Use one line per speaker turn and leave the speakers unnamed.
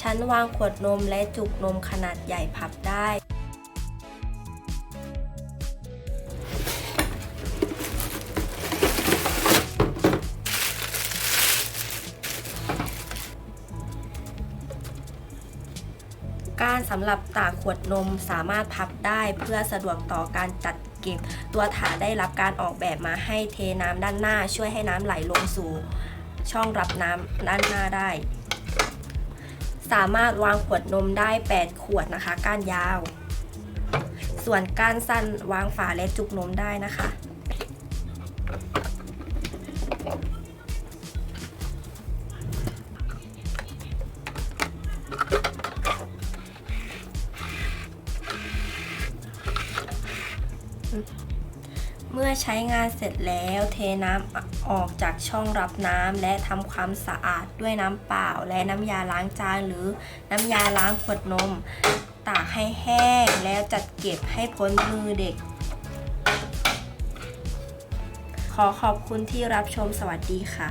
ชั้นวางขวดนมและจุกนมขนาดใหญ่พับได้ก้านสำหรับตากขวดนมสามารถพับได้เพื่อสะดวกต่อการจัด เก็บ ตัวถาได้รับการออกแบบมาให้เทน้ำด้านหน้า ช่วยให้น้ำไหลลงสู่ ช่องรับน้ำด้านหน้าได้ สามารถวางขวดนมได้ 8 ขวดนะคะ ก้านยาว ส่วนก้านสั้นวางฝาและจุกนมได้นะคะ เมื่อใช้งานเสร็จแล้วเทน้ำออกจากช่องรับน้ำและทำความสะอาดด้วยน้ำเปล่า และน้ำยาล้างจานหรือน้ำยาล้างขวดนม ตากให้แห้งแล้วจัดเก็บให้พ้นมือเด็ก ขอขอบคุณที่รับชมสวัสดีค่ะ